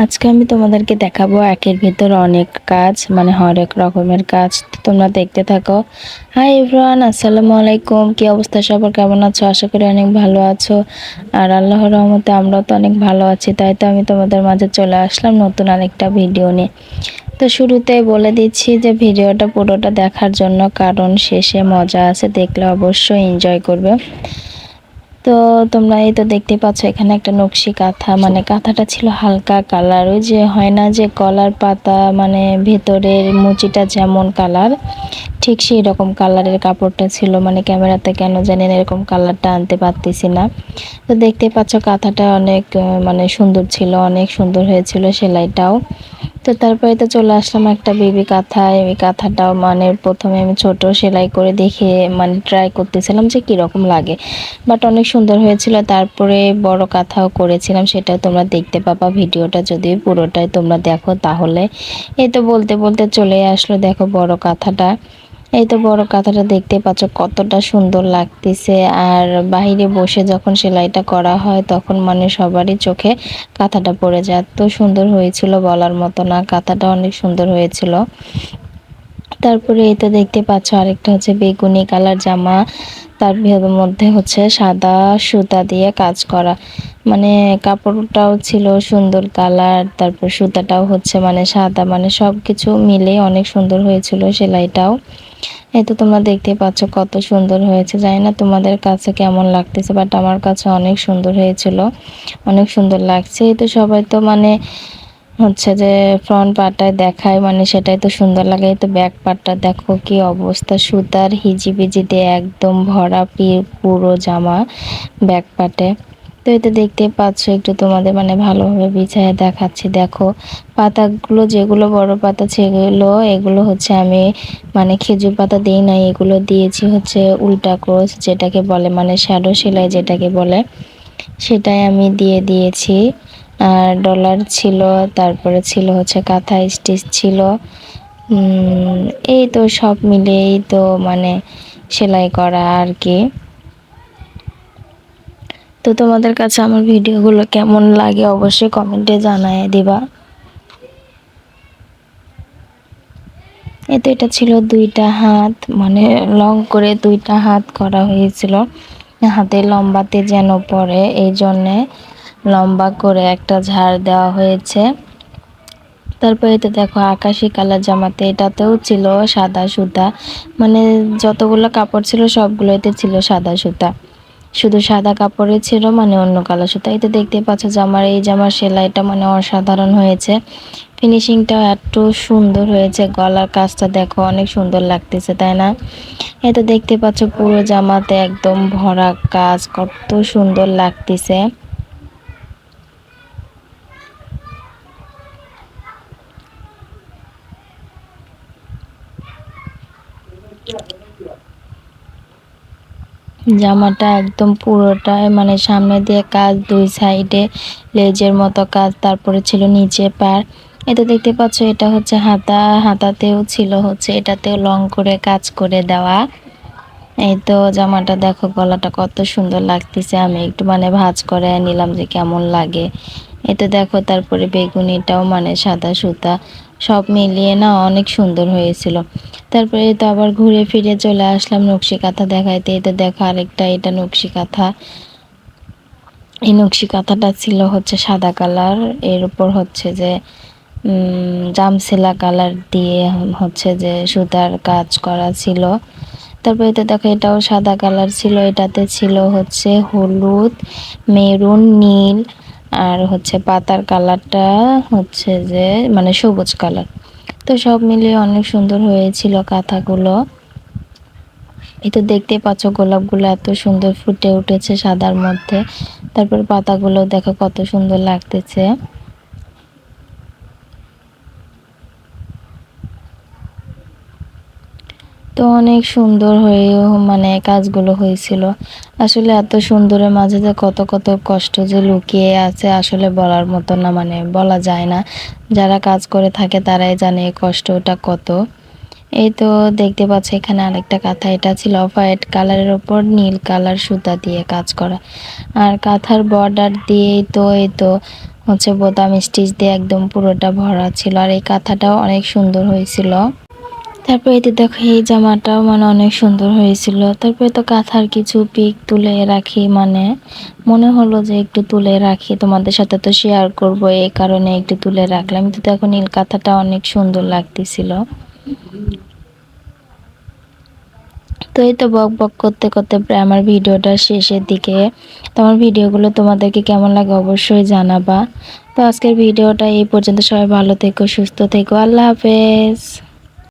আজকে আমি তোমাদেরকে দেখাবো একের ভিতর অনেক কাজ মানে হরেক রকমের কাজ। তোমরা দেখতে থাকো। হাই এভরান আসসালামু আলাইকুম। কি অবস্থা? সবার কেমন আছো? আশা করি অনেক ভালো আছো। আর আল্লাহর রহমতে আমরাও তো অনেক ভালো আছি। তাই তো আমি তোমাদের মাঝে চলে আসলাম নতুন আরেকটা ভিডিও নিয়ে। তো শুরুতে বলে দিচ্ছি যে ভিডিওটা পুরোটা দেখার জন্য, কারণ শেষে মজা আছে, দেখলে অবশ্যই এনজয় করবে। তো তোমরা এই তো দেখতে পাচ্ছ, এখানে একটা নকশি কাঁথা মানে কাঁথাটা ছিল হালকা কালার। ওই যে হয় না যে কলার পাতা মানে ভেতরের মুচিটা যেমন কালার ঠিক সেই রকম কালারের কাপড়টা ছিল মানে ক্যামেরাতে কেন জানি না এরকম কালারটা আনতে পারতেছি না। তো দেখতে পাচ্ছ কাঁথাটা অনেক মানে সুন্দর ছিল, অনেক সুন্দর হয়েছিল সেলাইটাও। তো তারপরে তো চলে আসলাম একটা বেবি কাঁথায়, এই কাঁথাটাও মানে প্রথমে আমি ছোট সেলাই করে দেখে মানে ট্রাই করতেছিলাম যে কীরকম লাগে। বাট অনেক সুন্দর হয়েছিল, তারপরে বড় কাঁথাও করেছিলাম, সেটাও তোমরা দেখতে পাবা ভিডিওটা, যদি পুরোটাই তোমরা দেখো তাহলে। এই তো বলতে বলতে চলে আসলো, দেখো বড় কাঁথাটা। এই তো বড় কাঁথাটা দেখতে পাচ্ছ, কতটা সুন্দর লাগতেছে। আর বাহিরে বসে যখন সেলাইটা করা হয়, তখন মানে সবারই চোখে কাঁথাটা পড়ে যায়। এত সুন্দর হয়েছিল বলার মতো না, কাঁথাটা অনেক সুন্দর হয়েছিল। তারপরে এই তো দেখতে পাচ্ছ, আরেকটা হচ্ছে বেগুনি কালার জামা। তার মধ্যে হচ্ছে সাদা সুতা দিয়ে কাজ করা। মানে কাপড়টাও ছিল সুন্দর কালার, তারপর সুতাটাও হচ্ছে মানে সাদা মানে সব কিছু মিলে অনেক সুন্দর হয়েছিল সেলাইটাও। এই তো তোমরা দেখতে পাচ্ছ কত সুন্দর হয়েছে। জানি না তোমাদের কাছে কেমন লাগতেছে বাট আমার কাছে অনেক সুন্দর হয়েছিল, অনেক সুন্দর লাগছে। এই তো সবাই তো মানে হচ্ছে যে ফ্রন্ট পার্টটায় দেখায় মানে সেটাই তো সুন্দর লাগে। তো ব্যাক পার্টটা দেখো কি অবস্থা। সুতার হিজিবিজি দিয়ে একদম ভরা পুরো জামা ব্যাক পার্টে তো এটা দেখতে পাচ্ছ, একটু তোমাদের মানে ভালোভাবে বিছায় দেখাচ্ছি। দেখো, পাতাগুলো যেগুলো বড় পাতা সেগুলো, এগুলো হচ্ছে আমি মানে খেজুর পাতা দিই নাই, এগুলো দিয়েছি হচ্ছে উল্টা ক্রোস, যেটাকে বলে মানে শ্যাডো সেলাই যেটাকে বলে, সেটাই আমি দিয়ে দিয়েছি। ডলার ছিল, তারপরে ছিল হচ্ছে কাঁথা স্টিচ ছিল। এই তো সব মিলেই তো মানে সেলাই করা আর কি। তো তোমাদের কাছে আমার ভিডিওগুলো কেমন লাগে অবশ্যই কমেন্টে জানাই দিবা। এতে এটা ছিল দুইটা হাত মানে লং করে দুইটা হাত করা হয়েছিল। হাতে লম্বাতে যেন পড়ে, এই জন্যে লম্বা করে একটা ঝাড় দেওয়া হয়েছে। তারপরে এতে দেখো আকাশি কালার জামাতে, এটাতেও ছিল সাদা সুতা। মানে যতগুলো কাপড় ছিল সবগুলোতে ছিল সাদা সুতা। শুধু সাদা কাপড়ে ছিল মানে অন্য কালার সুতা। এতে দেখতে পাচ্ছ জামার এই জামার সেলাইটা মানে অসাধারণ হয়েছে। ফিনিশিংটাও এত সুন্দর হয়েছে, গলার কাজটা দেখো অনেক সুন্দর লাগতেছে, তাই না? এতে দেখতে পাচ্ছ পুরো জামাতে একদম ভরা কাজ, কত সুন্দর লাগতেছে। জামাটা একদম পুরোটাই মানে সামনে দিয়ে কাজ, দুই সাইডে লেজের মতো কাজ, তারপরে ছিল নিচে পার। এটা দেখতে পাচ্ছ, এটা হচ্ছে হাতা, হাতাতেও ছিল হচ্ছে, এটাতেও লং করে কাজ করে দেওয়া। এই তো জামাটা দেখো, গলাটা কত সুন্দর লাগতেছে, আমি একটু মানে ভাজ করে নিলাম যে কেমন লাগে। এটা দেখো, তারপরে বেগুনিটাও মানে সাদা সুতা। সব মিলিয়ে না অনেক সুন্দর হয়েছিল। তারপরে তো আবার ঘুরে ফিরে চলে আসলাম নকশি কাঁথা দেখাইতে। এটা দেখো আরেকটা, এটা নকশি কাঁথা। এই নকশি কাঁথাটা ছিল হচ্ছে সাদা কালার, এর উপর হচ্ছে যে জামসিলা কালার দিয়ে হচ্ছে যে সুতার কাজ করা ছিল। তারপরে এটা দেখো, এটাও সাদা কালার ছিল। এটাতে ছিল হচ্ছে হলুদ, মেরুন, নীল আর হচ্ছে পাতার কালারটা হচ্ছে যে মানে সবুজ কালার। তো সব মিলিয়ে অনেক সুন্দর হয়েছিল কাঁথাগুলো। এই তো দেখতে পাচ্ছ গোলাপগুলো এত সুন্দর ফুটে উঠেছে সাদার মধ্যে। তারপর পাতাগুলো দেখো কত সুন্দর লাগতেছে। তো অনেক সুন্দর হয়ে মানে কাজগুলো হয়েছিল। আসলে এত সুন্দরের মাঝে যে কত কত কষ্ট যে লুকিয়ে আছে আসলে বলার মতো না মানে বলা যায় না। যারা কাজ করে থাকে তারাই জানে কষ্টটা কত। এই তো দেখতে পাচ্ছি এখানে আরেকটা কাঁথা, এটা ছিল হোয়াইট কালারের ওপর নীল কালার সুতা দিয়ে কাজ করা। আর কাঁথার বর্ডার দিয়েই তো এই তো হচ্ছে বোতাম স্টিচ দিয়ে একদম পুরোটা ভরা ছিল। আর এই কাঁথাটাও অনেক সুন্দর হয়েছিল। তারপরে এতে দেখো এই জামাটাও মানে অনেক সুন্দর হয়েছিল। তারপরে তো কাঁথার কিছু পিক তুলে রাখি মানে মনে হলো যে একটু তুলে রাখি, তোমাদের সাথে তো শেয়ার করব, এই কারণে একটু তুলে রাখলাম। কিন্তু দেখো নীল কাঁথাটা অনেক সুন্দর লাগতেছিল। তো এই তো বক বক করতে করতে প্রায় আমার ভিডিওটা শেষের দিকে। তোমার ভিডিওগুলো তোমাদেরকে কেমন লাগে অবশ্যই জানাবা। তো আজকের ভিডিওটা এই পর্যন্ত। সবাই ভালো থেকো, সুস্থ থেকো। আল্লাহ হাফেজ।